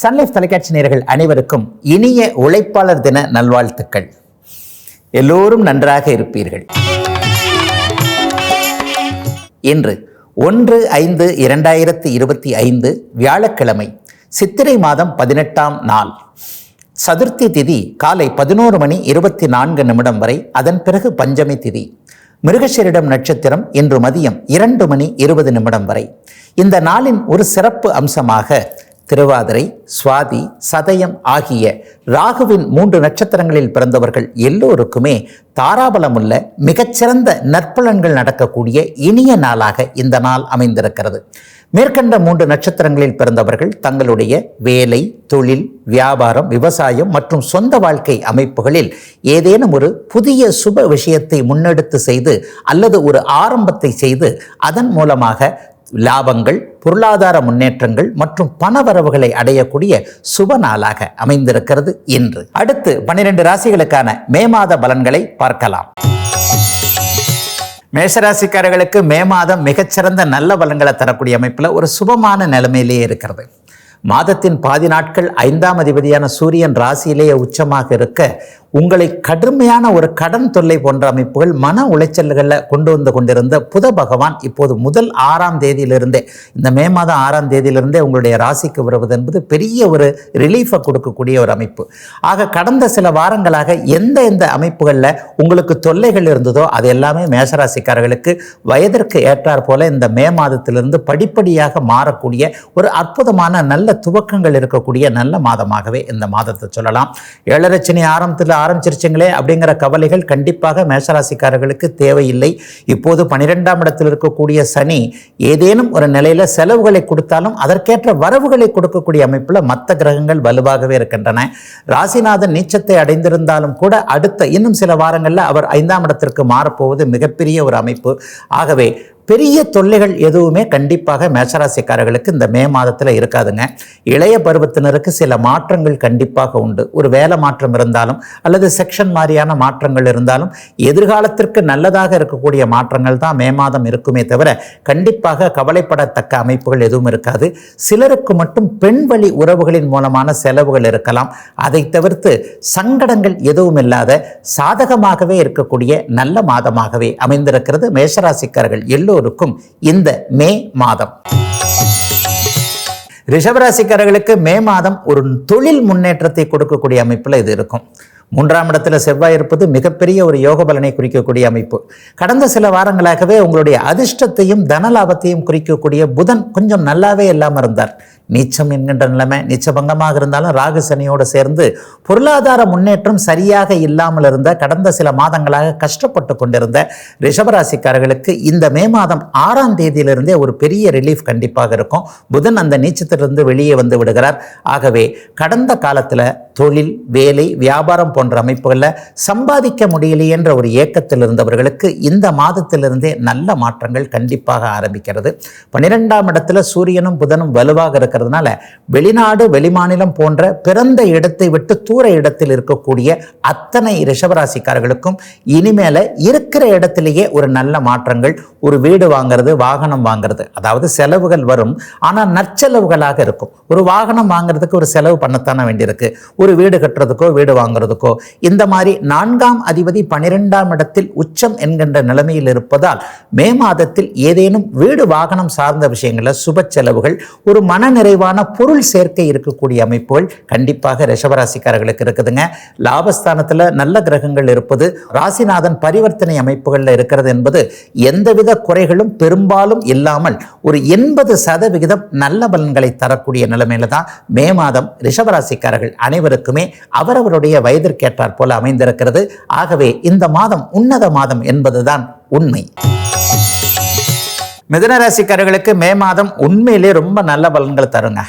Sun Life தொலைக்காட்சி நேர்கள் அனைவருக்கும் இனிய உழைப்பாளர் தின நல்வாழ்த்துக்கள். எல்லோரும் நன்றாக இருப்பீர்கள். இன்று ஒன்று ஐந்து இரண்டாயிரத்தி இருபத்தி ஐந்து வியாழக்கிழமை சித்திரை மாதம் பதினெட்டாம் நாள். சதுர்த்தி திதி காலை பதினோரு மணி இருபத்தி நான்கு நிமிடம் வரை அதன் பிறகு பஞ்சமி திதி. மிருகஷரிடம் நட்சத்திரம் இன்று மதியம் இரண்டு மணி இருபது நிமிடம் வரை. இந்த நாளின் ஒரு சிறப்பு அம்சமாக திருவாதிரை சுவாதி சதயம் ஆகிய ராகுவின் மூன்று நட்சத்திரங்களில் பிறந்தவர்கள் எல்லோருக்குமே தாராபலமுள்ள மிகச்சிறந்த நற்பலன்கள் நடக்கக்கூடிய இனிய நாளாக இந்த நாள் அமைந்திருக்கிறது. மேற்கண்ட மூன்று நட்சத்திரங்களில் பிறந்தவர்கள் தங்களுடைய வேலை தொழில் வியாபாரம் விவசாயம் மற்றும் சொந்த வாழ்க்கை அமைப்புகளில் ஏதேனும் ஒரு புதிய சுப விஷயத்தை முன்னெடுத்து செய்து அல்லது ஒரு ஆரம்பத்தை செய்து அதன் மூலமாக லாபங்கள் பொருளாதார முன்னேற்றங்கள் மற்றும் பணவரவுகளை அடையக்கூடிய சுப நாளாக அமைந்திருக்கிறது இன்று. அடுத்து பன்னிரண்டு ராசிகளுக்கான மே மாத பலன்களை பார்க்கலாம். மேஷராசிக்காரர்களுக்கு மே மாதம் மிகச்சிறந்த நல்ல பலன்களை தரக்கூடிய அமைப்பில் ஒரு சுபமான நிலைமையிலேயே இருக்கிறது. மாதத்தின் பாதி நாட்கள் ஐந்தாம் அதிபதியான சூரியன் ராசியிலேயே உச்சமாக இருக்க உங்களை கடுமையான ஒரு கடன் தொல்லை போன்ற அமைப்புகள் மன உளைச்சல்களில் கொண்டு வந்து கொண்டிருந்த புத பகவான் இப்போது முதல் ஆறாம் தேதியிலிருந்தே இந்த மே மாதம் ஆறாம் தேதியிலிருந்தே உங்களுடைய ராசிக்கு வருவது என்பது பெரிய ஒரு ரிலீஃபை கொடுக்கக்கூடிய ஒரு அமைப்பு. ஆக கடந்த சில வாரங்களாக எந்த எந்த அமைப்புகளில் உங்களுக்கு தொல்லைகள் இருந்ததோ அது எல்லாமே மேசராசிக்காரர்களுக்கு வயதிற்கு ஏற்றார் போல இந்த மே மாதத்திலிருந்து படிப்படியாக மாறக்கூடிய ஒரு அற்புதமான நல்ல துவக்கங்கள் இருக்கக்கூடிய நல்ல மாதமாகவே இந்த மாதத்தை சொல்லலாம். ஏழரச்சனி ஆரம்பத்தில் ஆரம்பிச்சிருச்சுங்களே அப்படிங்கிற கவலைகள் கண்டிப்பாக மேஷராசிக்காரர்களுக்கு தேவையில்லை. இப்போது பனிரெண்டாம் இடத்தில் இருக்கக்கூடிய சனி ஏதேனும் ஒரு நிலையில் செலவுகளை கொடுத்தாலும் அதற்கேற்ற வரவுகளை கொடுக்கக்கூடிய அமைப்பில் மற்ற கிரகங்கள் வலுவாகவே இருக்கின்றன. ராசிநாதன் நீச்சத்தை அடைந்திருந்தாலும் கூட அடுத்த இன்னும் சில வாரங்களில் அவர் ஐந்தாம் இடத்திற்கு மாறப்போவது மிகப்பெரிய ஒரு அமைப்பு. ஆகவே பெரிய தொல்லைகள் எதுவுமே கண்டிப்பாக மேசராசிக்காரர்களுக்கு இந்த மே மாதத்தில் இருக்காதுங்க. இளைய பருவத்தினருக்கு சில மாற்றங்கள் கண்டிப்பாக உண்டு. ஒரு வேலை மாற்றம் இருந்தாலும் அல்லது செக்ஷன் மாதிரியான மாற்றங்கள் இருந்தாலும் எதிர்காலத்திற்கு நல்லதாக இருக்கக்கூடிய மாற்றங்கள் தான் மே மாதம் இருக்குமே தவிர கண்டிப்பாக கவலைப்படத்தக்க அமைப்புகள் எதுவும் இருக்காது. சிலருக்கு மட்டும் பெண் வழி உறவுகளின் மூலமான செலவுகள் இருக்கலாம். அதை தவிர்த்து சங்கடங்கள் எதுவும் இல்லாத சாதகமாகவே இருக்கக்கூடிய நல்ல மாதமாகவே அமைந்திருக்கிறது மேஷராசிக்காரர்கள். எல்லோருக்கும் இந்த மே மாதம். ரிஷபராசிக்காரர்களுக்கு மே மாதம் ஒரு தொழில் முன்னேற்றத்தை கொடுக்கக்கூடிய அமைப்பில் இது இருக்கும். மூன்றாம் இடத்துல செவ்வாய் இருப்பது மிகப்பெரிய ஒரு யோக பலனை குறிக்கக்கூடிய அமைப்பு. கடந்த சில வாரங்களாகவே உங்களுடைய அதிர்ஷ்டத்தையும் தனலாபத்தையும் குறிக்கக்கூடிய புதன் கொஞ்சம் நல்லாவே இல்லாமல் இருந்தார். நீச்சம் என்கின்ற நிலைமை நீச்சபங்கமாக இருந்தாலும் ராகு சனியோடு சேர்ந்து பொருளாதார முன்னேற்றம் சரியாக இல்லாமல் இருந்த கடந்த சில மாதங்களாக கஷ்டப்பட்டு கொண்டிருந்த ரிஷபராசிக்காரர்களுக்கு இந்த மே மாதம் ஆறாம் தேதியிலிருந்தே ஒரு பெரிய ரிலீஃப் கண்டிப்பாக இருக்கும். புதன் அந்த நீச்சத்திலிருந்து வெளியே வந்து விடுகிறார். ஆகவே கடந்த காலத்தில் தொழில் வேலை வியாபாரம் போன்ற அமைப்புகளில் சம்பாதிக்க முடியலையென்ற ஒரு ஏக்கத்தில் இருந்தவர்களுக்கு இந்த மாதத்திலிருந்தே நல்ல மாற்றங்கள் கண்டிப்பாக ஆரம்பிக்கிறது. பன்னிரெண்டாம் இடத்துல சூரியனும் புதனும் வலுவாக இருக்கிறதுனால வெளிநாடு வெளிமாநிலம் போன்ற பிறந்த இடத்தை விட்டு தூர இடத்தில் இருக்கக்கூடிய அத்தனை ரிஷபராசிக்காரர்களுக்கும் இனிமேல இருக்கிற இடத்திலேயே ஒரு நல்ல மாற்றங்கள் ஒரு வீடு வாங்கிறது வாகனம் வாங்கிறது. அதாவது செலவுகள் வரும் ஆனால் நற்செலவுகளாக இருக்கும். ஒரு வாகனம் வாங்குறதுக்கு ஒரு செலவு பண்ணத்தானே வேண்டியிருக்கு. ஒரு வீடு கட்டுறதுக்கோ வீடு வாங்குறதுக்கோ. இந்த மாதிரி நான்காம் அதிபதி பனிரெண்டாம் இடத்தில் உச்சம் என்கின்ற நிலைமையில் இருப்பதால் மே மாதத்தில் ஏதேனும் வீடு வாகனம் சார்ந்த விஷயங்களில் சுப செலவுகள் ஒரு மன நிறைவான பொருள் சேர்க்கை இருக்கக்கூடிய அமைப்புகள் கண்டிப்பாக ரிஷபராசிக்காரர்களுக்கு இருக்குதுங்க. லாபஸ்தானத்தில் நல்ல கிரகங்கள் இருப்பது ராசிநாதன் பரிவர்த்தனை அமைப்புகளில் இருக்கிறது என்பது எந்தவித குறைகளும் பெரும்பாலும் இல்லாமல் ஒரு எண்பது சதவிகிதம் நல்ல பலன்களை தரக்கூடிய நிலைமையில தான் மே மாதம் ரிஷபராசிக்காரர்கள் அனைவருக்குமே அவரவருடைய வயதிற்கேற்றாற் போல அமைந்திருக்கிறது. ஆகவே இந்த மாதம் உன்னத மாதம் என்பதுதான் உண்மை. மிதனராசிக்காரர்களுக்கு மே மாதம் உண்மையிலே ரொம்ப நல்ல பலன்களை தருங்க.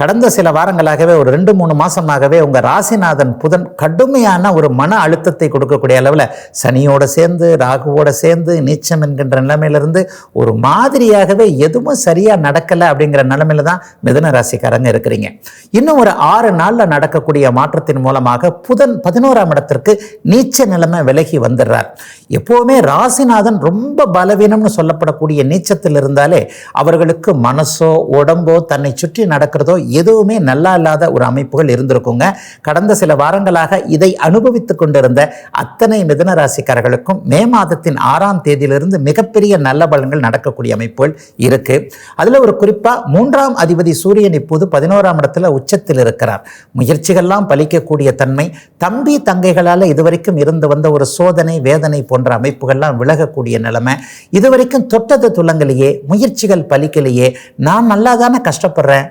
கடந்த சில வாரங்களாகவே ஒரு ரெண்டு மூணு மாசமாகவே உங்கள் ராசிநாதன் புதன் கடுமையான ஒரு மன அழுத்தத்தை கொடுக்கக்கூடிய அளவில் சனியோட சேர்ந்து ராகுவோட சேர்ந்து நீச்சம் என்கின்ற நிலைமையிலிருந்து ஒரு மாதிரியாகவே எதுவும் சரியாக நடக்கலை அப்படிங்கிற நிலைமையில தான் மிதன ராசிக்காரங்க இருக்கிறீங்க. இன்னும் ஒரு ஆறு நாளில் நடக்கக்கூடிய மாற்றத்தின் மூலமாக புதன் பதினோராம் இடத்திற்கு நீச்ச நிலைமை விலகி வந்துடுறார். எப்போவுமே ராசிநாதன் ரொம்ப பலவீனம்னு சொல்லப்படக்கூடிய நீச்சத்தில் இருந்தாலே அவர்களுக்கு மனசோ உடம்போ தன்னை சுற்றி நடக்கிறதோ எதுவுமே நல்லா இல்லாத ஒரு அமைப்புகள் இருந்திருக்குங்க. கடந்த சில வாரங்களாக இதை அனுபவித்துக் கொண்டிருந்த அத்தனை மிதன ராசிக்காரர்களுக்கும் மே மாதத்தின் ஆறாம் தேதியிலிருந்து மிகப்பெரிய நல்ல பலன்கள் நடக்கக்கூடிய அமைப்புகள் இருக்கு. அதில் ஒரு குறிப்பாக மூன்றாம் அதிபதி சூரியன் இப்போது பதினோராம் இடத்துல உச்சத்தில் இருக்கிறார். முயற்சிகள்லாம் பலிக்கக்கூடிய தன்மை தம்பி தங்கைகளால் இதுவரைக்கும் இருந்து வந்த ஒரு சோதனை வேதனை போன்ற அமைப்புகள்லாம் விலகக்கூடிய நிலைமை. இதுவரைக்கும் தொட்டது துளங்கலையே முயற்சிகள் பலிக்கலையே நான் நல்லா தானே கஷ்டப்படுறேன்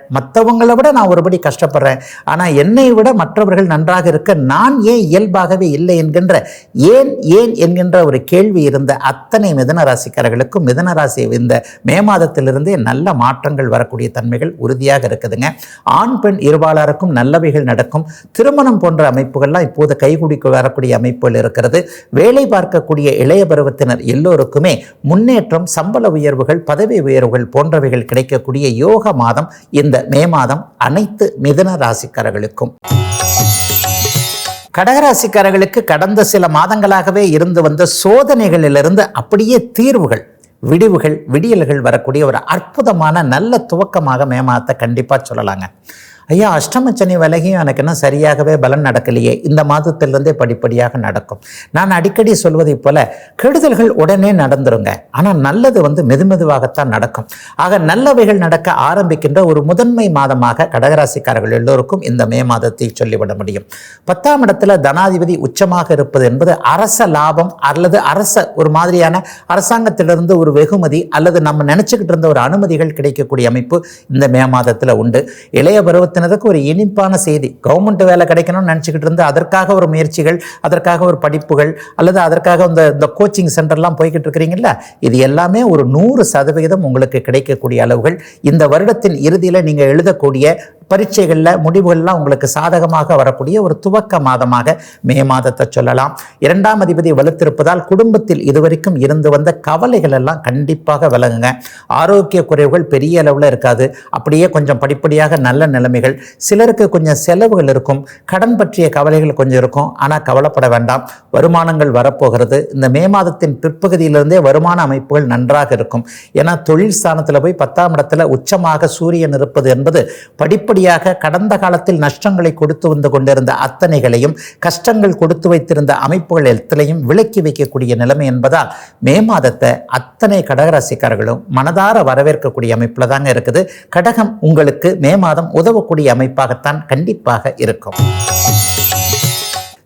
மற்றவங்களை விட நான் ஒருபடி கஷ்டப்படுறேன். ஆனால் என்னை விட மற்றவர்கள் நன்றாக இருக்க நான் ஏன் இயல்பாகவே இல்லை என்கின்ற ஏன் ஏன் என்கின்ற ஒரு கேள்வி இருந்த அத்தனை மிதன ராசிக்காரர்களுக்கும் மிதன ராசி இந்த மே மாதத்திலிருந்தே நல்ல மாற்றங்கள் வரக்கூடிய தன்மைகள் உறுதியாக இருக்குதுங்க. ஆண் பெண் இருபாலருக்கும் நல்லவைகள் நடக்கும். திருமணம் போன்ற அமைப்புகள்லாம் இப்போது கைகுடிக்க வரக்கூடிய அமைப்புகள் இருக்கிறது. வேலை பார்க்கக்கூடிய இளைய பருவத்தினர் எல்லோருக்குமே முன்னேற்றம் சம்பள உயர்வுகள் பதவி உயர்வுகள் போன்றவைகள் கிடைக்கக்கூடிய யோக மாதம் இந்த மே மாதம் அனைத்து மிதன ராசிக்காரர்களுக்கும். கடகராசிக்காரர்களுக்கு கடந்த சில மாதங்களாகவே இருந்து வந்த சோதனைகளிலிருந்து அப்படியே தீர்வுகள் விடிவுகள் விடியல்கள் வரக்கூடிய ஒரு அற்புதமான நல்ல துவக்கமாக மே மாதத்தை கண்டிப்பாக சொல்லலாங்க. ஐயா அஷ்டமச்சனி விலகியும் எனக்கு இன்னும் சரியாகவே பலன் நடக்கலையே. இந்த மாதத்திலிருந்தே படிப்படியாக நடக்கும். நான் அடிக்கடி சொல்வதை போல கெடுதல்கள் உடனே நடந்துருங்க. ஆனால் நல்லது வந்து மெதுமெதுவாகத்தான் நடக்கும். ஆக நல்லவைகள் நடக்க ஆரம்பிக்கின்ற ஒரு முதன்மை மாதமாக கடகராசிக்காரர்கள் எல்லோருக்கும் இந்த மே மாதத்தை சொல்லிவிட முடியும். பத்தாம் இடத்துல தனாதிபதி உச்சமாக இருப்பது என்பது அரச லாபம் அல்லது அரச ஒரு மாதிரியான அரசாங்கத்திலிருந்து ஒரு வெகுமதி அல்லது நம்ம நினச்சிக்கிட்டு இருந்த ஒரு அனுமதிகள் கிடைக்கக்கூடிய அமைப்பு இந்த மே மாதத்தில் உண்டு. இளைய பருவத்தினருக்கு ஒரு இனிப்பான செய்தி. கவர்மெண்ட் வேலை கிடைக்கணும்னு நினச்சிக்கிட்டு இருந்து அதற்காக ஒரு முயற்சிகள் அதற்காக ஒரு படிப்புகள் அல்லது அதற்காக இந்த இந்த கோச்சிங் சென்டர்லாம் போய்கிட்டு இருக்கிறீங்களா இது எல்லாமே ஒரு நூறு சதவிகிதம் உங்களுக்கு கிடைக்கக்கூடிய அளவுகள். இந்த வருடத்தின் இறுதியில் நீங்கள் எழுதக்கூடிய பரீட்சைகளில் முடிவுகள்லாம் உங்களுக்கு சாதகமாக வரக்கூடிய ஒரு துவக்க மாதமாக மே மாதத்தை சொல்லலாம். இரண்டாம் அதிபதி வலுத்திருப்பதால் குடும்பத்தில் இதுவரைக்கும் இருந்து வந்த கவலைகள் எல்லாம் கண்டிப்பாக விலகுங்க. ஆரோக்கிய குறைவுகள் பெரிய அளவில் இருக்காது. அப்படியே கொஞ்சம் படிப்படியாக நல்ல நிலைமைகள் சிலருக்கு கொஞ்சம் செலவுகள் இருக்கும். கடன் பற்றிய கவலைகள் கொஞ்சம் இருக்கும். ஆனால் கவலைப்பட வேண்டாம். வருமானங்கள் வரப்போகிறது. இந்த மே மாதத்தின் பிற்பகுதியிலிருந்தே வருமான அமைப்புகள் நன்றாக இருக்கும். ஏன்னா தொழில் ஸ்தானத்தில் போய் பத்தாம் இடத்துல உச்சமாக சூரியன் இருப்பது என்பது படிப்படியாக கடந்த காலத்தில் நஷ்டங்களை கொடுத்து வந்து கொண்டிருந்த அத்தனைகளையும் கஷ்டங்கள் கொடுத்து வைத்திருந்த அமைப்புகள் எத்தனையும் விலக்கி வைக்கக்கூடிய நிலைமை என்பதால் மே மாதத்தை அத்தனை கடகராசிக்காரர்களும் மனதார வரவேற்கக்கூடிய அமைப்பில் தாங்க இருக்குது. கடகம் உங்களுக்கு மே மாதம் உதவக்கூடிய அமைப்பாகத்தான் கண்டிப்பாக இருக்கும்.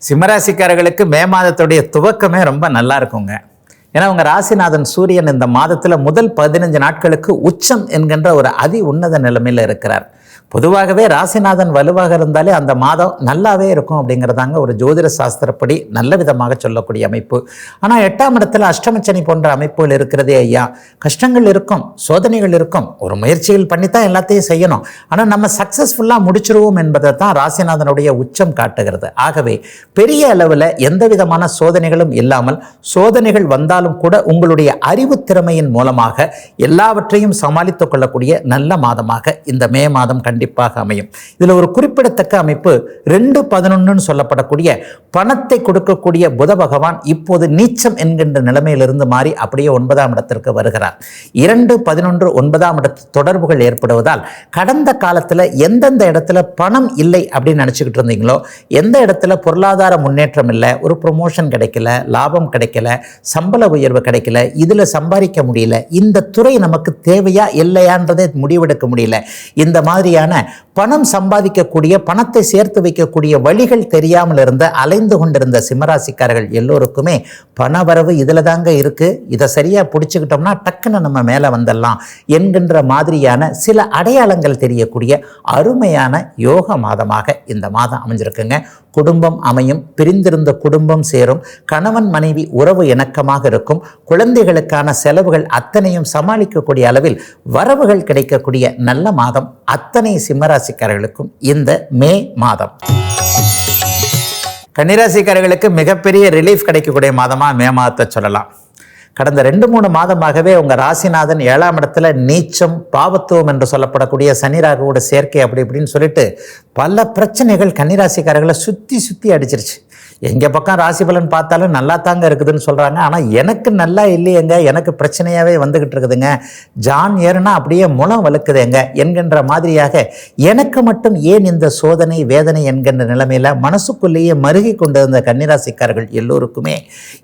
சிம்மராசிக்காரர்களுக்கு மே மாதத்துடைய துவக்கமே ரொம்ப நல்லா இருக்குங்க. ஏன்னா உங்க ராசிநாதன் சூரியன் இந்த மாதத்தில் முதல் பதினஞ்சு நாட்களுக்கு உச்சம் என்கின்ற ஒரு அதி உன்னத நிலைமையில் இருக்கிறார். பொதுவாகவே ராசிநாதன் வலுவாக இருந்தாலே அந்த மாதம் நல்லாவே இருக்கும் அப்படிங்கிறதாங்க ஒரு ஜோதிட சாஸ்திரப்படி நல்ல விதமாக சொல்லக்கூடிய அமைப்பு. ஆனால் எட்டாம் இடத்துல அஷ்டமச்சனி போன்ற அமைப்புகள் இருக்கிறதே ஐயா. கஷ்டங்கள் இருக்கும் சோதனைகள் இருக்கும். ஒரு முயற்சிகள் பண்ணித்தான் எல்லாத்தையும் செய்யணும். ஆனால் நம்ம சக்ஸஸ்ஃபுல்லாக முடிச்சிருவோம் என்பதை தான் ராசிநாதனுடைய உச்சம் காட்டுகிறது. ஆகவே பெரிய அளவில் எந்த விதமான சோதனைகளும் இல்லாமல் சோதனைகள் வந்தாலும் கூட உங்களுடைய அறிவு திறமையின் மூலமாக எல்லாவற்றையும் சமாளித்துக் கொள்ளக்கூடிய நல்ல மாதமாக இந்த மே மாதம் கண்டிப்பாக அமையும். இதில் ஒரு குறிப்பிடத்தக்க அமைப்பு ரெண்டு பதினொன்றுன்னு சொல்லப்படக்கூடிய பணத்தை கொடுக்கக்கூடிய புத பகவான் இப்போது நீச்சம் என்கின்ற நிலைமையிலிருந்து மாறி அப்படியே ஒன்பதாம் இடத்திற்கு வருகிறார். இரண்டு பதினொன்று ஒன்பதாம் இடத்து தொடர்புகள் ஏற்படுவதால் கடந்த காலத்தில் எந்தெந்த இடத்துல பணம் இல்லை அப்படின்னு நினச்சிக்கிட்டு இருந்தீங்களோ எந்த இடத்துல பொருளாதார முன்னேற்றம் இல்லை ஒரு ப்ரொமோஷன் கிடைக்கல லாபம் கிடைக்கல சம்பள உயர்வு கிடைக்கல இதில் சம்பாதிக்க முடியல இந்த துறை நமக்கு தேவையா இல்லையான்றதை முடிவெடுக்க முடியல. இந்த மாதிரியான は。பணம் சம்பாதிக்கக்கூடிய பணத்தை சேர்த்து வைக்கக்கூடிய வழிகள் தெரியாமல் இருந்த அலைந்து கொண்டிருந்த சிம்மராசிக்காரர்கள் எல்லோருக்குமே பண வரவு இதில் தாங்க இருக்கு. இதை சரியாக பிடிச்சிக்கிட்டோம்னா டக்குன்னு நம்ம மேலே வந்துடலாம் என்கின்ற மாதிரியான சில அடையாளங்கள் தெரியக்கூடிய அருமையான யோக மாதமாக இந்த மாதம் அமைஞ்சிருக்குங்க. குடும்பம் அமையும் பிரிந்திருந்த குடும்பம் சேரும் கணவன் மனைவி உறவு இணக்கமாக இருக்கும் குழந்தைகளுக்கான செலவுகள் அத்தனையும் சமாளிக்கக்கூடிய அளவில் வரவுகள் கிடைக்கக்கூடிய நல்ல மாதம் அத்தனை சிம்மராசி சிம்மராசிக்காரர்களுக்கும் இந்த மே மாதம். கன்னிராசிக்காரர்களுக்கு மிகப்பெரிய ரிலீஃப் கிடைக்கக்கூடிய மாதமாக மே மாதத்தை சொல்லலாம். கடந்த ரெண்டு மூணு மாதமாகவே உங்கள் ராசிநாதன் ஏழாம் இடத்துல நீச்சம் பாவத்துவம் என்று சொல்லப்படக்கூடிய சனி ராகுவோட சேர்க்கை அப்படி இப்படின்னு சொல்லிட்டு பல பிரச்சனைகள் கன்னிராசிக்காரர்களை சுற்றி சுற்றி அடிச்சிருச்சு. எங்க பக்கம் ராசி பலன் பார்த்தாலும் நல்லா தாங்க இருக்குதுன்னு சொல்றாங்க. ஆனால் எனக்கு நல்லா இல்லையேங்க. எனக்கு பிரச்சனையாவே வந்துக்கிட்டு இருக்குதுங்க. ஜான் ஏறுனா அப்படியே முளம் வலுக்குதுங்க என்கின்ற மாதிரியாக எனக்கு மட்டும் ஏன் இந்த சோதனை வேதனை என்கின்ற நிலைமையில மனசுக்குள்ளேயே மருகி கொண்டிருந்த கன்னிராசிக்காரர்கள் எல்லோருக்குமே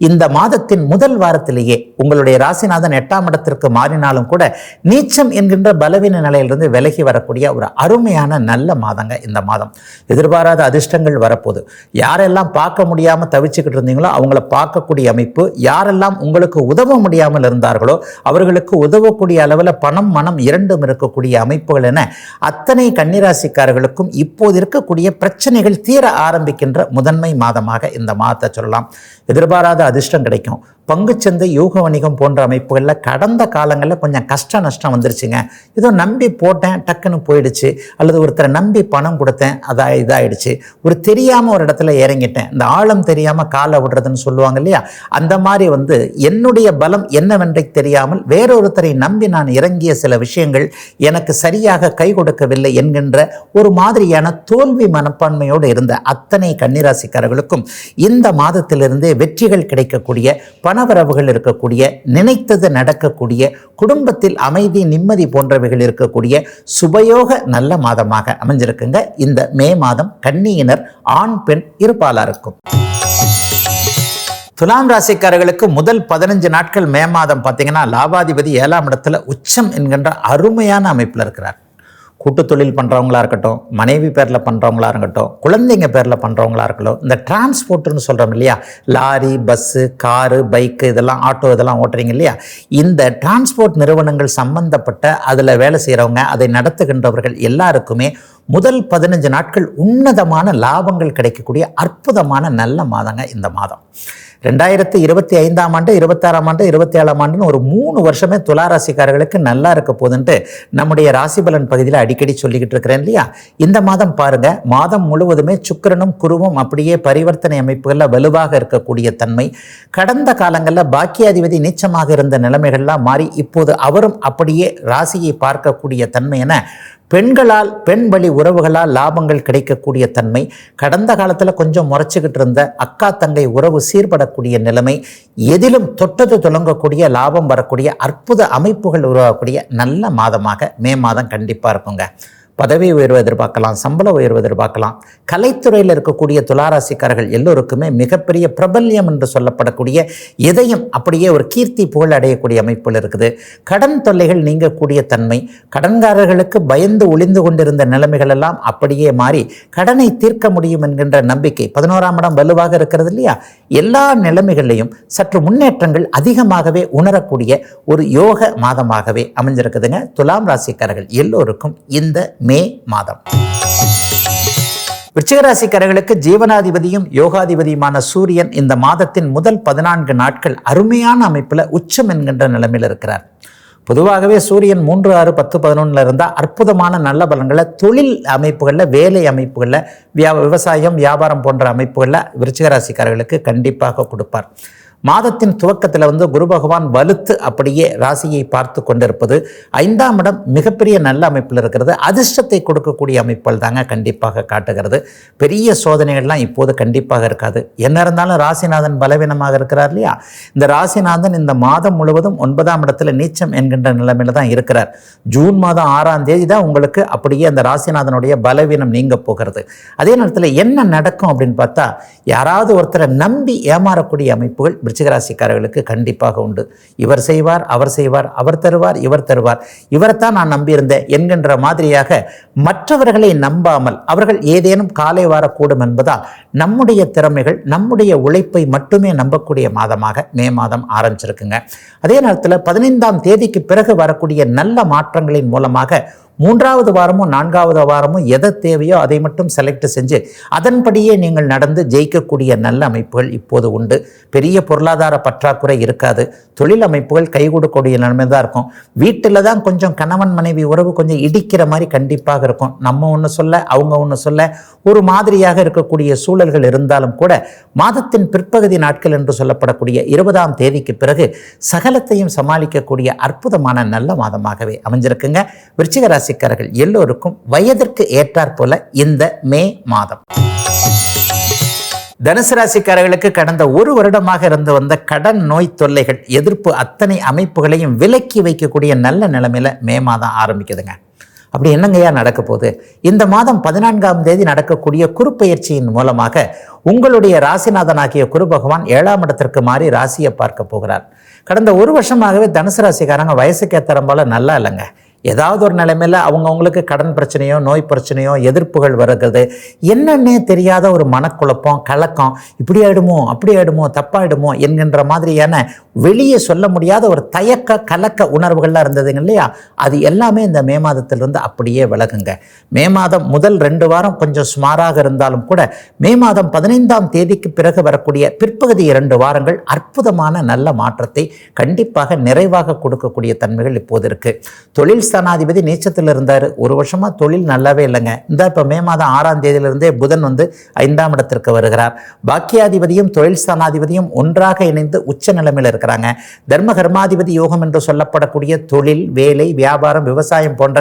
இந்த மாதத்தின் முதல் வாரத்திலேயே உங்களுடைய ராசிநாதன் எட்டாம் இடத்திற்கு மாறினாலும் கூட நீச்சம் என்கின்ற பலவீன நிலையிலிருந்து விலகி வரக்கூடிய ஒரு அருமையான நல்ல மாதங்க இந்த மாதம். எதிர்பாராத அதிர்ஷ்டங்கள் வரப்போகுது. யாரெல்லாம் பார்க்க முடியாமல் தவிச்சுக்கிட்டு இருந்தீங்களோ அவங்கள பார்க்கக்கூடிய அமைப்பு யாரெல்லாம் உங்களுக்கு உதவ முடியாமல் இருந்தார்களோ அவர்களுக்கு உதவக்கூடிய அளவில் பணம் மனம் இரண்டும் இருக்கக்கூடிய அமைப்புகள் என அத்தனை கன்னிராசிக்காரர்களுக்கும் இப்போது இருக்கக்கூடிய பிரச்சனைகள் தீர ஆரம்பிக்கின்ற முதன்மை மாதமாக இந்த மாதத்தை சொல்லலாம். எதிர்பாராத அதிர்ஷ்டம் கிடைக்கும். பங்குச்சந்தை யூக வணிகம் போன்ற அமைப்புகளில் கடந்த காலங்களில் கொஞ்சம் கஷ்ட நஷ்டம் வந்துருச்சுங்க. ஏதோ நம்பி போட்டேன் டக்குன்னு போயிடுச்சு. அல்லது ஒருத்தரை நம்பி பணம் கொடுத்தேன் அதா இதாயிடுச்சு. ஒரு தெரியாமல் ஒரு இடத்துல இறங்கிட்டேன். இந்த ஆழம் தெரியாமல் காலை விடுறதுன்னு சொல்லுவாங்க இல்லையா? அந்த மாதிரி வந்து என்னுடைய பலம் என்னவென்றை தெரியாமல் வேறொருத்தரை நம்பி நான் இறங்கிய சில விஷயங்கள் எனக்கு சரியாக கை கொடுக்கவில்லை என்கின்ற ஒரு மாதிரியான தோல்வி மனப்பான்மையோடு இருந்த அத்தனை கன்னிராசிக்காரர்களுக்கும் இந்த மாதத்திலிருந்தே வெற்றிகள் கிடைக்கக்கூடிய பண கணவரவுகள் இருக்கக்கூடிய நினைத்தது நடக்கக்கூடிய குடும்பத்தில் அமைதி நிம்மதி போன்றவைகள் இருக்கக்கூடிய சுபயோக நல்ல மாதமாக அமைஞ்சிருக்குங்க. இந்த மே மாதம் கன்னியினர் ஆண் பெண் இருப்பாளருக்கும். துலாம் ராசிக்காரர்களுக்கு முதல் பதினஞ்சு நாட்கள் மே மாதம் பார்த்தீங்கன்னா லாபாதிபதி ஏழாம் இடத்துல உச்சம் என்கின்ற அருமையான அமைப்பில் இருக்கிறார். கூட்டு தொழில் பண்ணுறவங்களா இருக்கட்டும் மனைவி பேரில் பண்ணுறவங்களா இருக்கட்டும் குழந்தைங்க பேரில் பண்ணுறவங்களா இருக்கட்டும் இந்த டிரான்ஸ்போர்ட்டுன்னு சொல்கிறோம் இல்லையா? லாரி பஸ்ஸு காரு பைக்கு இதெல்லாம் ஆட்டோ இதெல்லாம் ஓட்டுறீங்க இல்லையா? இந்த டிரான்ஸ்போர்ட் நிறுவனங்கள் சம்பந்தப்பட்ட அதில் வேலை செய்கிறவங்க அதை நடத்துகின்றவர்கள் எல்லாருக்குமே முதல் பதினஞ்சு நாட்கள் உன்னதமான லாபங்கள் கிடைக்கக்கூடிய அற்புதமான நல்ல மாதங்க இந்த மாதம். ரெண்டாயிரத்தி இருபத்தி ஐந்தாம் ஆண்டு இருபத்தாறாம் ஆண்டு இருபத்தி ஏழாம் ஆண்டுன்னு ஒரு மூணு வருஷமே துலா ராசிக்காரர்களுக்கு நல்லா இருக்க போதுன்ட்டு நம்முடைய ராசிபலன் பகுதியில் அடிக்கடி சொல்லிக்கிட்டு இருக்கிறேன் இல்லையா? இந்த மாதம் பாருங்க மாதம் முழுவதுமே சுக்கிரனும் குருவும் அப்படியே பரிவர்த்தனை அமைப்புகளில் வலுவாக இருக்கக்கூடிய தன்மை. கடந்த காலங்களில் பாக்கியாதிபதி நீச்சமாக இருந்த நிலைமைகள்லாம் மாறி இப்போது அவரும் அப்படியே ராசியை பார்க்கக்கூடிய தன்மை என பெண்களால் பெண் வழி உறவுகளால் லாபங்கள் கிடைக்கக்கூடிய தன்மை. கடந்த காலத்தில் கொஞ்சம் முறைச்சிக்கிட்டு இருந்த அக்கா தங்கை உறவு சீர்பட வரக்கூடிய நிலைமை எதிலும் தொட்டது தொடங்கக்கூடிய லாபம் வரக்கூடிய அற்புத அமைப்புகள் உருவாகக்கூடிய நல்ல மாதமாக மே மாதம் கண்டிப்பாக இருக்குங்க. பதவி உயர்வு எதிர்பார்க்கலாம் சம்பள உயர்வு எதிர்பார்க்கலாம். கலைத்துறையில் இருக்கக்கூடிய துளாராசிக்காரர்கள் எல்லோருக்குமே மிகப்பெரிய பிரபல்யம் என்று சொல்லப்படக்கூடிய எதையும் அப்படியே ஒரு கீர்த்தி புகழ் அடையக்கூடிய அமைப்பில் இருக்குது. கடன் தொல்லைகள் நீங்கக்கூடிய தன்மை கடன்காரர்களுக்கு பயந்து ஒளிந்து கொண்டிருந்த நிலைமைகள் எல்லாம் அப்படியே மாறி கடனை தீர்க்க முடியும் என்கின்ற நம்பிக்கை பதினோராம் இடம் வலுவாக இருக்கிறது இல்லையா? எல்லா நிலைமைகளையும் சற்று முன்னேற்றங்கள் அதிகமாகவே உணரக்கூடிய ஒரு யோக மாதமாகவே அமைஞ்சிருக்குதுங்க. துலாம் ராசிக்காரர்கள் எல்லோருக்கும் இந்த மே மாதம். விருச்சிகராசிக்காரர்களுக்கு ஜீவனாதிபதியும் யோகாதிபதியுமான சூரியன் இந்த மாதத்தின் முதல் பதினான்கு நாட்கள் அருமையான அமைப்பில் உச்சம் என்கின்ற நிலைமையில் இருக்கிறார். பொதுவாகவே சூரியன் மூன்று ஆறு பத்து பதினொன்றில் இருந்தால் அற்புதமான நல்ல பலன்களை தொழில் அமைப்புகளில் வேலை அமைப்புகளில் வியா விவசாயம் வியாபாரம் போன்ற அமைப்புகளில் விருச்சிகராசிக்காரர்களுக்கு கண்டிப்பாக கொடுப்பார். மாதத்தின் துவக்கத்தில் வந்து குரு பகவான் வலுத்து அப்படியே ராசியை பார்த்து கொண்டிருப்பது ஐந்தாம் இடம் மிகப்பெரிய நல்ல அமைப்பில் இருக்கிறது. அதிர்ஷ்டத்தை கொடுக்கக்கூடிய அமைப்புகள் தாங்க கண்டிப்பாக காட்டுகிறது. பெரிய சோதனைகள்லாம் இப்போது கண்டிப்பாக இருக்காது. என்ன இருந்தாலும் ராசிநாதன் பலவீனமாக இருக்கிறார் இல்லையா? இந்த ராசிநாதன் இந்த மாதம் முழுவதும் ஒன்பதாம் இடத்துல நீச்சம் என்கின்ற நிலைமையில தான் இருக்கிறார். ஜூன் மாதம் ஆறாம் தேதி தான் உங்களுக்கு அப்படியே அந்த ராசிநாதனுடைய பலவீனம் நீங்க போகிறது. அதே நேரத்தில் என்ன நடக்கும் அப்படின்னு பார்த்தா யாராவது ஒருத்தரை நம்பி ஏமாறக்கூடிய அமைப்புகள் விருச்சிகராசிக்காரர்களுக்கு கண்டிப்பாக உண்டு. இவர் செய்வார் அவர் செய்வார் அவர் தருவார் இவர் தருவார். இவரைத்தான் நான் நம்பியிருந்தேன் என்கின்ற மாதிரியாக மற்றவர்களை நம்பாமல் அவர்கள் ஏதேனும் காலை வாரக்கூடும் என்பதால் நம்முடைய திறமைகள் நம்முடைய உழைப்பை மட்டுமே நம்பக்கூடிய மாதமாக மே மாதம் ஆரம்பிச்சிருக்குங்க. அதே நேரத்தில் பதினைந்தாம் தேதிக்கு பிறகு வரக்கூடிய நல்ல மாற்றங்களின் மூலமாக மூன்றாவது வாரமும் நான்காவது வாரமும் எதை தேவையோ அதை மட்டும் செலக்ட் செஞ்சு அதன்படியே நீங்கள் நடந்து ஜெயிக்கக்கூடிய நல்ல அமைப்புகள் இப்போது உண்டு. பெரிய பொருளாதார பற்றாக்குறை இருக்காது. தொழில் அமைப்புகள் கை கொடுக்கக்கூடிய நிலைமை தான் இருக்கும். வீட்டில் தான் கொஞ்சம் கணவன் மனைவி உறவு கொஞ்சம் இடிக்கிற மாதிரி கண்டிப்பாக இருக்கும். நம்ம ஒன்று சொல்ல அவங்க ஒன்று சொல்ல ஒரு மாதிரியாக இருக்கக்கூடிய சூழல்கள் இருந்தாலும் கூட மாதத்தின் பிற்பகுதி நாட்கள் என்று சொல்லப்படக்கூடிய இருபதாம் தேதிக்கு பிறகு சகலத்தையும் சமாளிக்கக்கூடிய அற்புதமான நல்ல மாதமாகவே அமைஞ்சிருக்குங்க. விருச்சிக ராசிக்காரர்கள் எல்லோருக்கும் வயதிற்கு ஏற்றாற் போல இந்த மே மாதம். தனுசு ராசிக்காரர்களுக்கு கடந்த ஒரு வருடமாக இருந்து வந்த கடன் நோய் தொல்லைகள் எதிர்ப்பு அத்தனை அமைப்புகளையும் விலக்கி வைக்கக்கூடிய நல்ல நிலைமையில மே மாதம் ஆரம்பிக்குதுங்க. அப்படி என்னங்கய்யா நடக்க போகுது? இந்த மாதம் பதினான்காம் தேதி நடக்கக்கூடிய குறுப்பெயர்ச்சியின் மூலமாக உங்களுடைய ராசிநாதனாகிய குரு பகவான் ஏழாம் இடத்திற்கு மாறி ராசியை பார்க்க போகிறார். கடந்த ஒரு வருஷமாகவே தனுசு ராசிக்காரங்க வயசுக்கு ஏத்தரம் போல நல்லா இல்லைங்க. ஏதாவது ஒரு நிலைமையில் அவங்கவுங்களுக்கு கடன் பிரச்சனையோ நோய் பிரச்சனையோ எதிர்ப்புகள் வருகிறது. என்னன்னே தெரியாத ஒரு மனக்குழப்பம் கலக்கம் இப்படி ஆயிடுமோ அப்படி ஆயிடுமோ தப்பாயிடுமோ என்கின்ற மாதிரியான வெளியே சொல்ல முடியாத ஒரு தயக்க கலக்க உணர்வுகள்லாம் இருந்ததுங்க இல்லையா? அது எல்லாமே இந்த மே மாதத்திலிருந்து அப்படியே விலகுங்க. மே மாதம் முதல் ரெண்டு வாரம் கொஞ்சம் சுமாராக இருந்தாலும் கூட மே மாதம் பதினைந்தாம் தேதிக்கு பிறகு வரக்கூடிய பிற்பகுதி இரண்டு வாரங்கள் அற்புதமான நல்ல மாற்றத்தை கண்டிப்பாக நிறைவாக கொடுக்கக்கூடிய தன்மைகள் இப்போது இருக்குது தொழில் ஸ்தானாதிபதி நீச்சத்தில் இருந்தார். ஒரு வருஷமாக தொழில் நல்லாவே இல்லைங்க. இந்த இப்போ மே மாதம் ஆறாம் தேதியிலிருந்தே புதன் வந்து ஐந்தாம் இடத்திற்கு வருகிறார். பாக்கியாதிபதியும் தொழில் ஸ்தானாதிபதியும் ஒன்றாக இணைந்து உச்ச நிலைமையில் இருக்கிறாங்க. தர்ம கர்மாதிபதி யோகம் என்று சொல்லப்படக்கூடிய தொழில் வேலை வியாபாரம் விவசாயம் போன்ற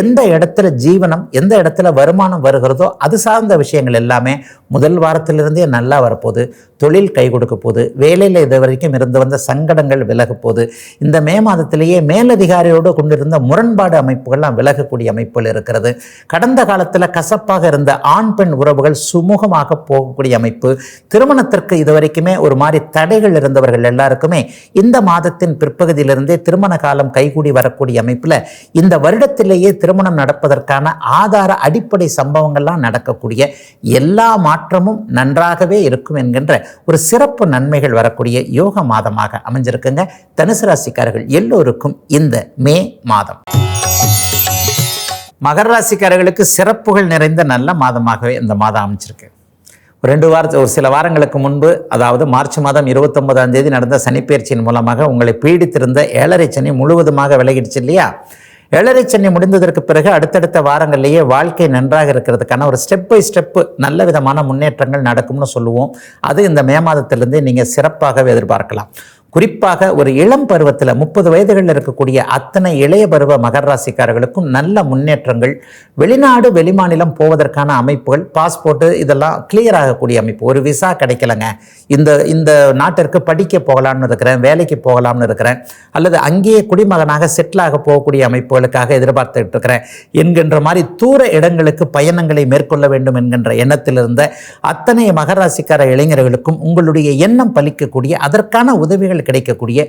எந்த இடத்துல ஜீவனம் எந்த இடத்துல வருமானம் வருகிறதோ அது சார்ந்த விஷயங்கள் எல்லாமே முதல் வாரத்திலிருந்தே நல்லா வரப்போகுது. தொழில் கை கொடுக்க போகுது. வேலையில் இது வரைக்கும் இருந்து வந்த சங்கடங்கள் விலக போகுது. இந்த மே மாதத்திலேயே மேலதிகாரியோடு கொண்டிருந்த முரண்பாடு அமைப்புகள்லாம் விலகக்கூடிய அமைப்புகள் இருக்கிறது. கடந்த காலத்தில் கசப்பாக இருந்த ஆண் பெண் உறவுகள் சுமூகமாக போகக்கூடிய அமைப்பு. திருமணத்திற்கு இதுவரைக்குமே ஒரு மாதிரி தடைகள் இருந்தவர்கள் எல்லாருக்குமே இந்த மாதத்தின் பிற்பகுதியிலிருந்தே திருமண காலம் கைகூடி வரக்கூடிய அமைப்பில் இந்த வருடத்திலேயே திருமணம் நடப்பதற்கான ஆதார அடிப்படை சம்பவங்கள்லாம் நடக்கக்கூடிய எல்லா மாற்றமும் நன்றாகவே இருக்கும் என்கின்ற ஒரு சிறப்பு நன்மைகள் வரக்கூடிய யோக மாதமாக அமைஞ்சிருக்குங்க. தனுசு ராசிக்காரர்கள் எல்லோருக்கும் இந்த மே மாதம். மகர ராசிக்காரர்களுக்கு சிறப்புகள் நிறைந்த நல்ல மாதமாகவே இந்த மாதம் அமைச்சிருக்கு ஒரு ரெண்டு வாரத்து ஒரு சில வாரங்களுக்கு முன்பு அதாவது மார்ச் மாதம் இருபத்தொன்பதாம் தேதி நடந்த சனிப்பெயர்ச்சியின் மூலமாக உங்களை பீடித்திருந்த ஏழரை சனி முழுவதுமாக விலகிடுச்சு இல்லையா? ஏழரை சனி முடிந்ததற்கு பிறகு அடுத்தடுத்த வாரங்கள்லேயே வாழ்க்கை நன்றாக இருக்கிறதுக்கான ஒரு ஸ்டெப் பை ஸ்டெப்பு நல்ல விதமான முன்னேற்றங்கள் நடக்கும்னு சொல்லுவோம். அது இந்த மே மாதத்திலிருந்து நீங்கள் சிறப்பாகவே எதிர்பார்க்கலாம். குறிப்பாக ஒரு இளம் பருவத்தில் முப்பது வயதுகளில் இருக்கக்கூடிய அத்தனை இளைய பருவ மகர ராசிக்காரர்களுக்கும் நல்ல முன்னேற்றங்கள். வெளிநாடு வெளிமாநிலம் போவதற்கான அமைப்புகள் பாஸ்போர்ட்டு இதெல்லாம் கிளியர் ஆகக்கூடிய அமைப்பு. ஒரு விசா கிடைக்கலங்க. இந்த இந்த நாட்டிற்கு படிக்க போகலாம்னு இருக்கிறேன் வேலைக்கு போகலாம்னு இருக்கிறேன் அல்லது அங்கேயே குடிமகனாக செட்டில் ஆக போகக்கூடிய அமைப்புகளுக்காக எதிர்பார்த்துட்டு இருக்கிறேன் என்கின்ற மாதிரி தூர இடங்களுக்கு பயணங்களை மேற்கொள்ள வேண்டும் என்கின்ற எண்ணத்தில் இருந்த அத்தனை மகராசிக்கார இளைஞர்களுக்கும் உங்களுடைய எண்ணம் பலிக்கக்கூடிய அதற்கான உதவிகள் கிடைக்கக்கூடிய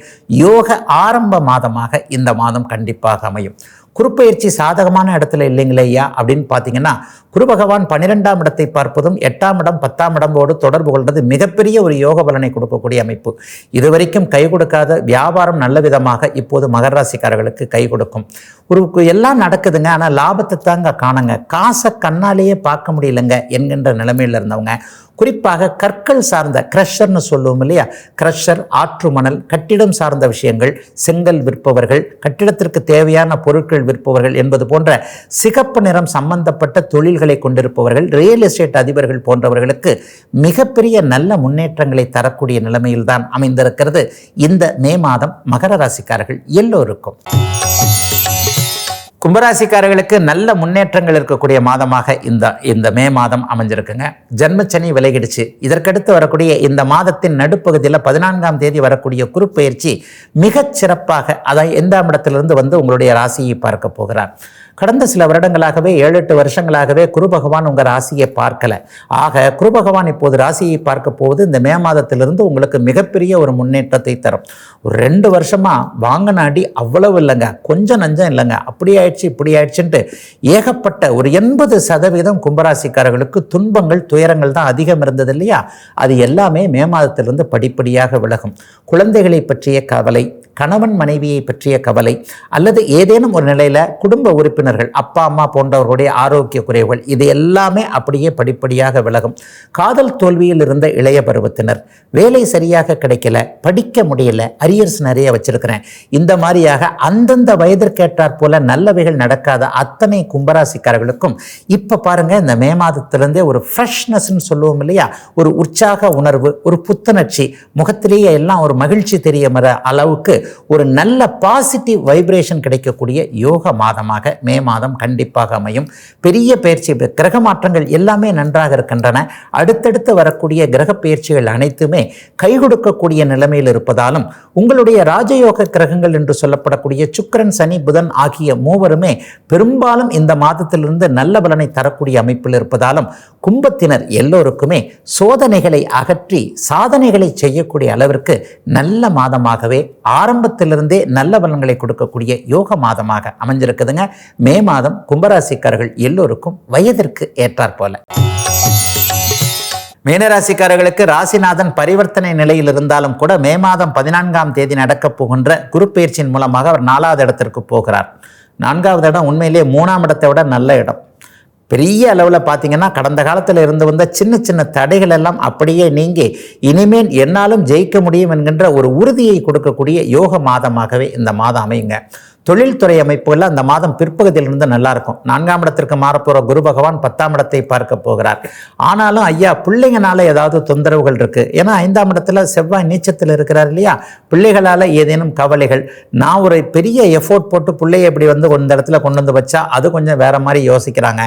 யோக ஆரம்ப மாதமாக இந்த மாதம் கண்டிப்பாக அமையும். குருப்பெயர்ச்சி சாதகமான இடத்துல இல்லைங்களே ஐயா அப்படின்னு பார்த்தீங்கன்னா குரு பகவான் பன்னிரெண்டாம் இடத்தை பார்ப்பதும் எட்டாம் இடம் பத்தாம் இடம்போடு தொடர்பு கொள்வது மிகப்பெரிய ஒரு யோக பலனை கொடுக்கக்கூடிய அமைப்பு. இதுவரைக்கும் கை கொடுக்காத வியாபாரம் நல்ல விதமாக இப்போது மகர ராசிக்காரர்களுக்கு கை கொடுக்கும். ஒரு எல்லாம் நடக்குதுங்க ஆனால் லாபத்தை தாங்க காணுங்க. காசை கண்ணாலேயே பார்க்க முடியலங்க என்கின்ற நிலைமையில் இருந்தவங்க. குறிப்பாக கற்கள் சார்ந்த க்ரஷர்னு சொல்லுவோம் இல்லையா? க்ரஷர் ஆற்று மணல் கட்டிடம் சார்ந்த விஷயங்கள் செங்கல் விற்பவர்கள் கட்டிடத்திற்கு தேவையான பொருட்கள் விற்பவர்கள் என்பது போன்ற சிகப்பு நிறம் சம்பந்தப்பட்ட தொழில்களை கொண்டிருப்பவர்கள் ரியல் எஸ்டேட் அதிபர்கள் போன்றவர்களுக்கு மிகப்பெரிய நல்ல முன்னேற்றங்களை தரக்கூடிய நிலைமையில்தான் அமைந்திருக்கிறது. இந்த மே மாதம் மகர ராசிக்காரர்கள் எல்லோருக்கும். கும்பராசிக்காரர்களுக்கு நல்ல முன்னேற்றங்கள் இருக்கக்கூடிய மாதமாக இந்த இந்த மே மாதம் அமைஞ்சிருக்குங்க. ஜென்மச்சனி விலகிடுச்சு. இதற்கடுத்து வரக்கூடிய இந்த மாதத்தின் நடுப்பகுதியில் பதினான்காம் தேதி வரக்கூடிய குறுப்பெயர்ச்சி மிகச் சிறப்பாக அதாவது எந்தாம் இடத்திலிருந்து வந்து உங்களுடைய ராசியை பார்க்க போகிறார்? கடந்த சில வருடங்களாகவே ஏழு எட்டு வருஷங்களாகவே குரு பகவான் உங்கள் ராசியை பார்க்கல. ஆக குரு பகவான் இப்போது ராசியை பார்க்க போவது இந்த மே மாதத்திலிருந்து உங்களுக்கு மிகப்பெரிய ஒரு முன்னேற்றத்தை தரும். ஒரு ரெண்டு வருஷமா வாங்க நாடி அவ்வளவு இல்லைங்க. கொஞ்சம் நஞ்சம் இல்லைங்க. அப்படி ஆயிடுச்சு இப்படி ஆயிடுச்சுன்ட்டு ஏகப்பட்ட ஒரு எண்பது சதவீதம் கும்பராசிக்காரர்களுக்கு துன்பங்கள் துயரங்கள் தான் அதிகம் இருந்தது இல்லையா? அது எல்லாமே மே மாதத்திலிருந்து படிப்படியாக விலகும். குழந்தைகளை பற்றிய கவலை கணவன் மனைவியை பற்றிய கவலை அல்லது ஏதேனும் ஒரு நிலையில் குடும்ப உறுப்பினர் உறுப்பினர்கள் அப்பா அம்மா போன்றவர்களுடைய ஆரோக்கிய குறைவுகள் இது எல்லாமே அப்படியே படிப்படியாக விலகும். காதல் தோல்வியில் இருந்த இளைய பருவத்தினர் வேலை சரியாக கிடைக்கல படிக்க முடியல அரியர்ஸ் நிறைய வச்சிருக்கிறேன். இந்த மாதிரியாக அந்தந்த வயதிற்கேற்றாற் போல நல்லவைகள் நடக்காத அத்தனை கும்பராசிக்காரர்களுக்கும் இப்போ பாருங்க இந்த மே மாதத்திலிருந்தே ஒரு ஃப்ரெஷ்னஸ்ன்னு சொல்லுவோம் இல்லையா? ஒரு உற்சாக உணர்வு ஒரு புத்துணர்ச்சி முகத்திலேயே எல்லாம் ஒரு மகிழ்ச்சி தெரிய வர அளவுக்கு ஒரு நல்ல பாசிட்டிவ் வைப்ரேஷன் கிடைக்கக்கூடிய யோக மாதமாக மே மே மாதம் கண்டிப்பாக அமையும். பெரிய பயிற்சி கிரக மாற்றங்கள் எல்லாமே நன்றாக இருக்கின்றன. அடுத்தடுத்து வரக்கூடிய கிரக பயிற்சிகள் அனைத்துமே கை கொடுக்கக்கூடிய நிலைமையில் இருப்பதாலும் உங்களுடைய ராஜயோக கிரகங்கள் என்று சொல்லப்படக்கூடிய சுக்கிரன் சனி புதன் ஆகிய மூவருமே பெரும்பாலும் இந்த மாதத்திலிருந்து நல்ல பலனை தரக்கூடிய அமைப்பில் இருப்பதாலும் கும்பத்தினர் எல்லோருக்குமே சோதனைகளை அகற்றி சாதனைகளை செய்யக்கூடிய அளவிற்கு நல்ல மாதமாகவே ஆரம்பத்திலிருந்தே நல்ல பலன்களை கொடுக்கக்கூடிய யோக மாதமாக அமைஞ்சிருக்குதுங்க. மே மாதம் கும்பராசிக்காரர்கள் எல்லோருக்கும் வயதிற்கு ஏற்றாற் போல. மீனராசிக்காரர்களுக்கு ராசிநாதன் பரிவர்த்தனை நிலையில் இருந்தாலும் கூட மே மாதம் பதினான்காம் தேதி நடக்கப் போகின்ற குரு பயிற்சியின் மூலமாக அவர் நாலாவது இடத்திற்கு போகிறார். நான்காவது இடம் உண்மையிலேயே மூணாம் இடத்தை விட நல்ல இடம். பெரிய அளவில் பார்த்தீங்கன்னா கடந்த காலத்தில் இருந்து வந்த சின்ன சின்ன தடைகள் எல்லாம் அப்படியே நீங்கி இனிமேல் என்னாலும் ஜெயிக்க முடியும் என்கின்ற ஒரு உறுதியை கொடுக்கக்கூடிய யோக மாதமாகவே இந்த மாதம் அமையுங்க. தொழில்துறை அமைப்புகளில் அந்த மாதம் பிற்பகுதியிலிருந்து நல்லா இருக்கும் நான்காம் இடத்திற்கு மாறப்போகிற குரு பகவான் பத்தாம் இடத்தை பார்க்க போகிறார். ஆனாலும் ஐயா பிள்ளைங்கனால ஏதாவது தொந்தரவுகள் இருக்கு? ஏன்னா ஐந்தாம் இடத்துல செவ்வாய் நீச்சத்தில் இருக்கிறார் இல்லையா? பிள்ளைகளால் ஏதேனும் கவலைகள். நான் ஒரு பெரிய எஃபோர்ட் போட்டு பிள்ளைய இப்படி வந்து இந்த இடத்துல கொண்டு வந்து வச்சா அது கொஞ்சம் வேற மாதிரி யோசிக்கிறாங்க.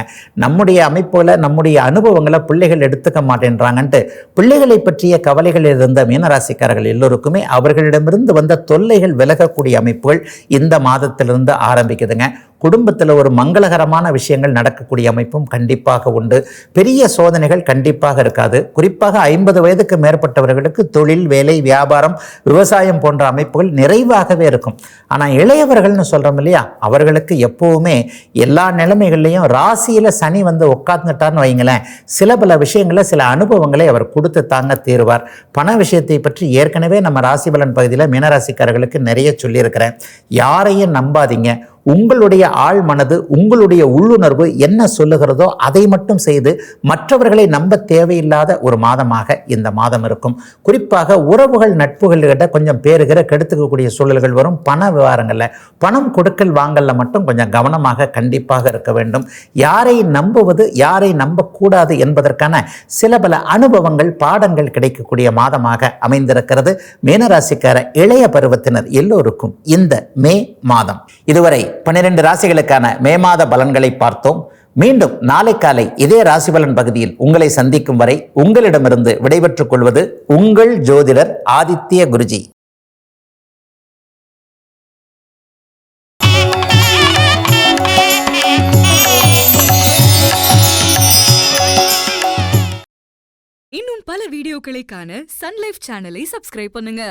நம்முடைய அமைப்புகளை நம்முடைய அனுபவங்களை பிள்ளைகள் எடுத்துக்க மாட்டேன்றாங்கன்ட்டு பிள்ளைகளை பற்றிய கவலைகள் இருந்த மீனராசிக்காரர்கள் எல்லோருக்குமே அவர்களிடமிருந்து வந்த தொல்லைகள் விலகக்கூடிய அமைப்புகள் இந்த மாதம் மாதத்திலிருந்து ஆரம்பிக்குதுங்க. குடும்பத்தில் ஒரு மங்களகரமான விஷயங்கள் நடக்கக்கூடிய அமைப்பும் கண்டிப்பாக உண்டு. பெரிய சோதனைகள் கண்டிப்பாக இருக்காது. குறிப்பாக ஐம்பது வயதுக்கு மேற்பட்டவர்களுக்கு தொழில் வேலை வியாபாரம் விவசாயம் போன்ற அமைப்புகள் நிறைவாகவே இருக்கும். ஆனால் இளையவர்கள்னு சொல்கிறோம் இல்லையா? அவர்களுக்கு எப்போவுமே எல்லா நிலைமைகள்லையும் ராசியில் சனி வந்து உட்காந்துட்டார்னு வைங்களேன் சில பல விஷயங்களை சில அனுபவங்களை அவர் கொடுத்து தாங்க தீருவார். பண விஷயத்தை பற்றி ஏற்கனவே நம்ம ராசி பலன் பகுதியில் மீனராசிக்காரர்களுக்கு நிறைய சொல்லியிருக்கிறேன். யாரையும் நம்பாதீங்க. உங்களுடைய ஆள் மனது உங்களுடைய உள்ளுணர்வு என்ன சொல்லுகிறதோ அதை மட்டும் செய்து மற்றவர்களை நம்ப தேவையில்லாத ஒரு மாதமாக இந்த மாதம் இருக்கும். குறிப்பாக உறவுகள் நட்புகள்கிட்ட கொஞ்சம் பேருகிற கெடுத்துக்கக்கூடிய சூழல்கள் வரும். பண விவகாரங்களில் பணம் கொடுக்கல் வாங்கலில் மட்டும் கொஞ்சம் கவனமாக கண்டிப்பாக இருக்க வேண்டும். யாரை நம்புவது யாரை நம்பக்கூடாது என்பதற்கான சில பல அனுபவங்கள் பாடங்கள் கிடைக்கக்கூடிய மாதமாக அமைந்திருக்கிறது. மீனராசிக்கார இளைய பருவத்தினர் எல்லோருக்கும் இந்த மே மாதம். இதுவரை பன்னிரண்டு ராசிகளுக்கான மே மாத பலன்களை பார்த்தோம். மீண்டும் நாளை காலை இதே ராசி பலன் பகுதியில் உங்களை சந்திக்கும் வரை உங்களிடமிருந்து விடைபெற்றுக் கொள்வது உங்கள் ஜோதிடர் ஆதித்ய குருஜி. இன்னும் பல வீடியோக்களை காண சன்லைஃப் சேனலை சப்ஸ்கிரைப் பண்ணுங்க.